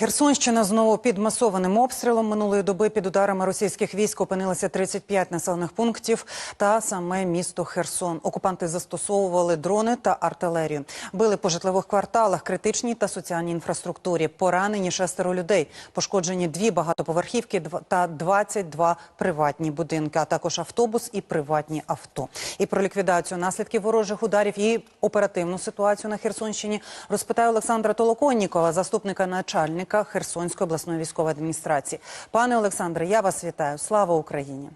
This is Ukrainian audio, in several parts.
Херсонщина знову під масованим обстрілом минулої доби під ударами російських військ опинилося 35 населених пунктів та саме місто Херсон. Окупанти застосовували дрони та артилерію. Били по житлових кварталах, критичній та соціальній інфраструктурі. Поранені шестеро людей. Пошкоджені дві багатоповерхівки та 22 приватні будинки, а також автобус і приватні авто. І про ліквідацію наслідків ворожих ударів і оперативну ситуацію на Херсонщині розпитає Олександра Толоконнікова, заступника начальника Херсонської обласної військової адміністрації. Пане Олександре, я вас вітаю. Слава Україні!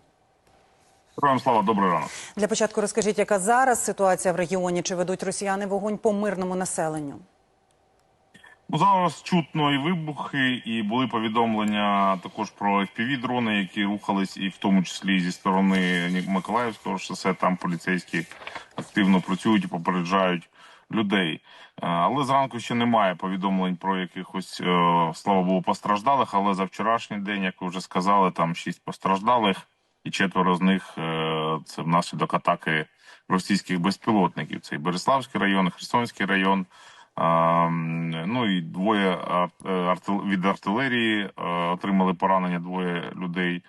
Героям слава, добрий ранок. Для початку розкажіть, яка зараз ситуація в регіоні? Чи ведуть росіяни вогонь по мирному населенню? Ну, зараз чутно і вибухи, і були повідомлення також про fpv дрони, які рухались, і в тому числі зі сторони Миколаївського шосе. Там поліцейські активно працюють і попереджають людей. Е, Але зранку ще немає повідомлень про якихось е, слава Богу постраждалих. Але за вчорашній день, як ви вже сказали, там шість постраждалих, і четверо з них е, це внаслідок атаки російських безпілотників. Це і Береславський район, Херсонський район. Ну і двоє від артилерії отримали поранення двоє людей.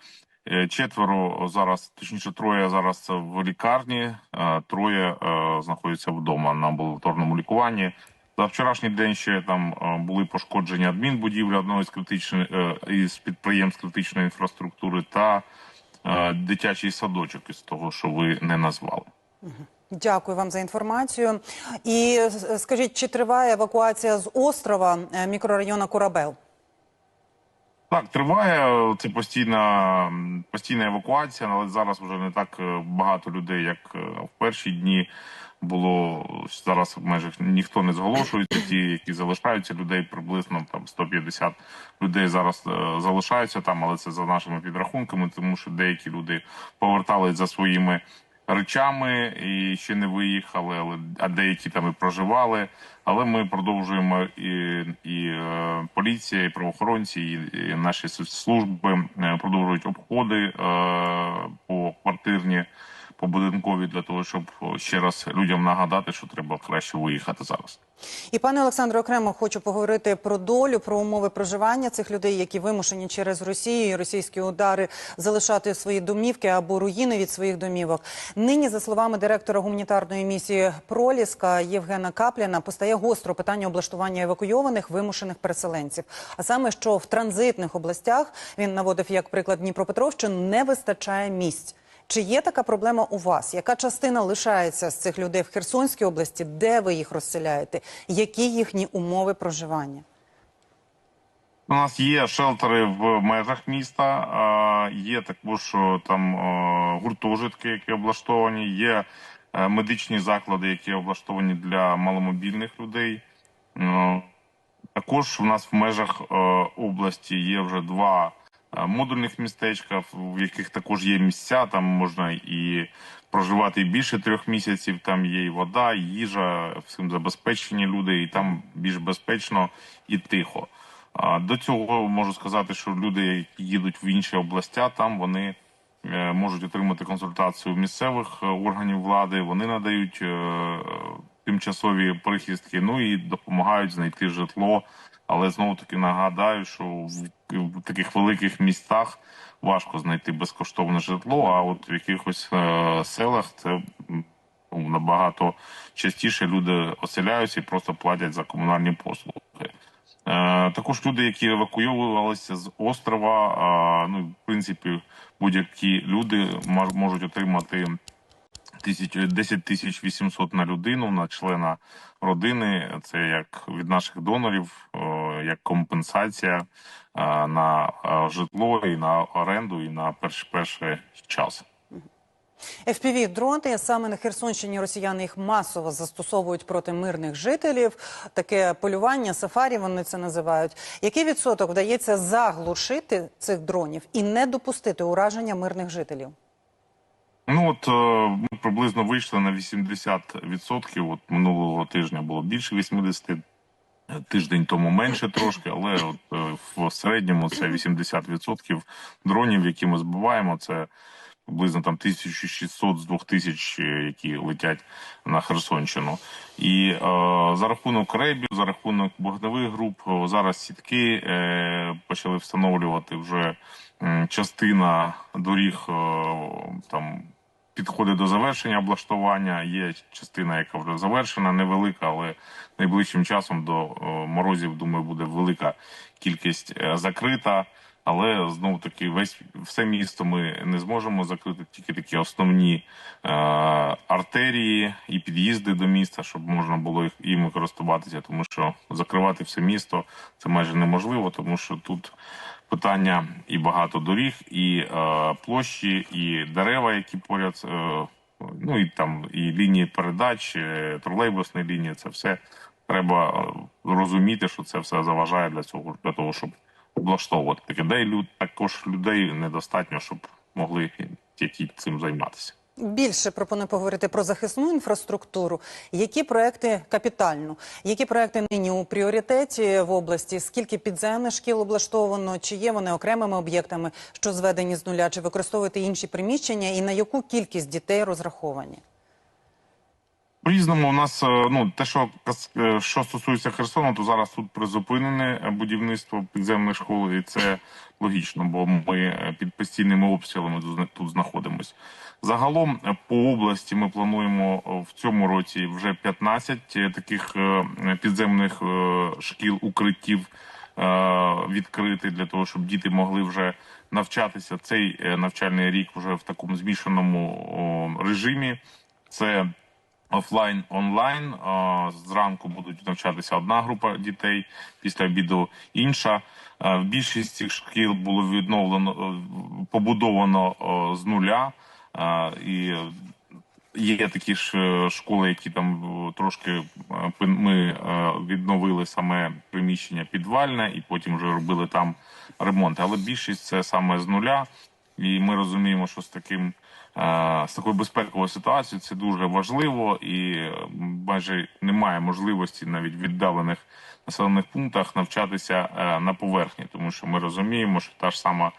Е, Четверо зараз, точніше, троє зараз в лікарні, е, троє е, знаходяться вдома на амбулаторному лікуванні. За вчорашній день ще там е, були пошкоджені адмінбудівлі одного із критичних е, із підприємств критичної інфраструктури та е, дитячий садочок із того, що ви не назвали. Дякую вам за інформацію. І е, скажіть, чи триває евакуація з острова е, мікрорайону Корабел? Так, триває це постійна постійна евакуація, але зараз вже не так е, багато людей, як е, в перші дні було. Зараз майже ніхто не зголошується. Ті, які залишаються, людей приблизно там 150 людей зараз е, залишаються там, але це за нашими підрахунками, тому що деякі люди повертались за своїми речами і ще не виїхали, але а деякі там і проживали. Але ми продовжуємо і, і е, поліція, і правоохоронці, і, і наші служби е, продовжують обходи е, по квартирні, по будинкові для того, щоб ще раз людям нагадати, що треба краще виїхати зараз. І пане Олександре, окремо хочу поговорити про долю, про умови проживання цих людей, які вимушені через Росію і російські удари залишати свої домівки або руїни від своїх домівок. Нині, за словами директора гуманітарної місії Проліска Євгена Капляна, постає гостро питання облаштування евакуйованих вимушених переселенців. А саме, що в транзитних областях він наводив як приклад Дніпропетровщину, не вистачає місць. Чи є така проблема у вас? Яка частина лишається з цих людей в Херсонській області? Де ви їх розселяєте? Які їхні умови проживання? У нас є шелтери в межах міста, є також там гуртожитки, які облаштовані, є е, медичні заклади, які облаштовані для маломобільних людей. Ну, Також в нас в межах області є вже два модульних містечка, в яких також є місця. Там можна і проживати більше трьох місяців. Там є і вода, і їжа, всім забезпечені люди, і там більш безпечно і тихо. До цього можу сказати, що люди, які їдуть в інші областя, там вони е, можуть отримати консультацію місцевих е, органів влади. Вони надають е, тимчасові прихистки, ну і допомагають знайти житло. Але знову таки нагадаю, що в, в таких великих містах важко знайти безкоштовне житло. А от в якихось е, селах це ну, набагато частіше люди оселяються і просто платять за комунальні послуги. Е, також люди, які евакуйовувалися з острова, а, ну в принципі, будь-які люди мож- можуть отримати 10 тисяч 800 на людину на члена родини. Це як від наших донорів, як компенсація е, на е, житло і на оренду, і на перший перший час. fpv дрони саме на Херсонщині росіяни їх масово застосовують проти мирних жителів. Таке полювання, сафарі вони це називають. Який відсоток вдається заглушити цих дронів і не допустити ураження мирних жителів? Ну от е, ми приблизно вийшли на 80%. От минулого тижня було більше 80%, тиждень тому менше трошки, але от е, в середньому це 80% дронів, які ми збиваємо. Це приблизно там 1600 з 2000, е, які летять на Херсонщину. І е, за рахунок ребів, за рахунок вогневих груп, зараз сітки е, почали встановлювати вже частина доріг е, там підходить до завершення облаштування. Є частина, яка вже завершена, невелика, але найближчим часом до е, морозів, думаю, буде велика кількість е, закрита. Але знову таки, весь все місто ми не зможемо закрити тільки такі основні е, артерії і під'їзди до міста, щоб можна було їх їм користуватися, тому що закривати все місто це майже неможливо, тому що тут питання і багато доріг, і е, площі, і дерева, які поряд, е, ну і там і лінії передач, е, тролейбусні лінії. Це все треба е, розуміти, що це все заважає для цього, для того, щоб облаштовувати таке. Де й люд також людей недостатньо, щоб могли які цим займатися. Більше пропоную поговорити про захисну інфраструктуру. Які проекти капітальну? Які проекти нині у пріоритеті в області? Скільки підземних шкіл облаштовано? Чи є вони окремими об'єктами, що зведені з нуля? Чи використовуєте інші приміщення? І на яку кількість дітей розраховані? По-різному у нас е, ну те, що е, що стосується Херсону, то зараз тут призупинене будівництво підземних школ, і це логічно, бо ми е, під постійними обстрілами тут зна- знаходимось. Загалом по області ми плануємо в цьому році вже 15 е, таких підземних шкіл укриттів відкрити для того, щоб діти могли вже навчатися цей навчальний рік вже в такому змішаному режимі. Це офлайн онлайн. Зранку будуть навчатися одна група дітей, після обіду інша. Е, Більшість цих шкіл було відновлено е, побудовано з нуля. І є такі ж е, школи, які там е, трошки ми відновили саме приміщення підвальне, і потім вже робили там ремонт. Але більшість це саме з нуля. І ми розуміємо, що з таким з такою безпековою ситуацією це дуже важливо, і е, майже немає можливості навіть в віддалених населених пунктах навчатися е, на поверхні, тому що ми розуміємо, що та ж сама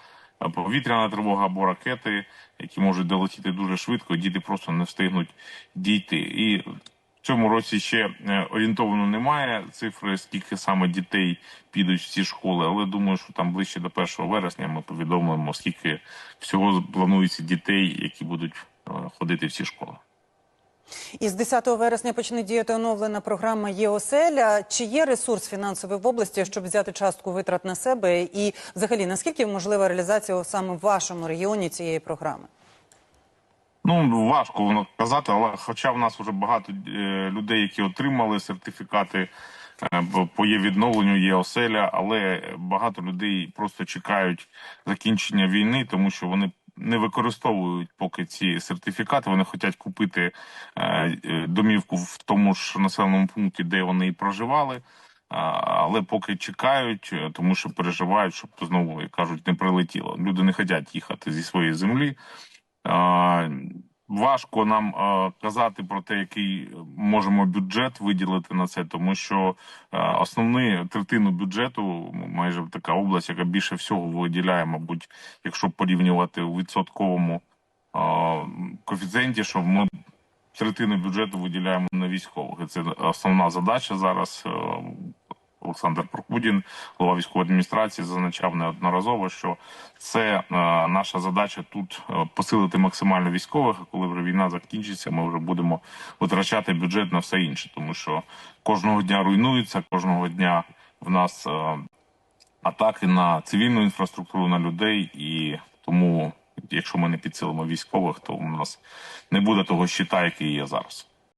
е, повітряна тривога або ракети, які можуть долетіти дуже швидко, діти просто не встигнуть дійти. І цьому році ще е, орієнтовано немає цифри, скільки саме дітей підуть в ці школи, але думаю, що там ближче до 1 вересня ми повідомимо, скільки всього планується дітей, які будуть е, ходити в ці школи. Із 10 вересня почне діяти оновлена програма ЄОСЕЛЯ. Чи є ресурс фінансовий в області, щоб взяти частку витрат на себе? І взагалі наскільки можлива реалізація саме в вашому регіоні цієї програми? Ну важко воно казати, але хоча в нас вже багато е, людей, які отримали сертифікати е, по є відновленню, є оселя, але багато людей просто чекають закінчення війни, тому що вони не використовують поки ці сертифікати. Вони хочуть купити е, домівку в тому ж населеному пункті, де вони і проживали. Але поки чекають, тому що переживають, щоб знову як кажуть, не прилетіло. Люди не хочуть їхати зі своєї землі. Важко нам казати про те, який можемо бюджет виділити на це, тому що основну третину бюджету, майже така область, яка більше всього виділяє, мабуть, якщо порівнювати у відсотковому коефіцієнті, що ми третину бюджету виділяємо на військових. І це основна задача зараз. Олександр Прокудін, голова військової адміністрації, зазначав неодноразово, що це е, наша задача тут е, посилити максимально військових. А коли вже війна закінчиться, ми вже будемо витрачати бюджет на все інше, тому що кожного дня руйнується, кожного дня в нас е, атаки на цивільну інфраструктуру, на людей, і тому, якщо ми не підсилимо військових, то у нас не буде того щита, який є зараз.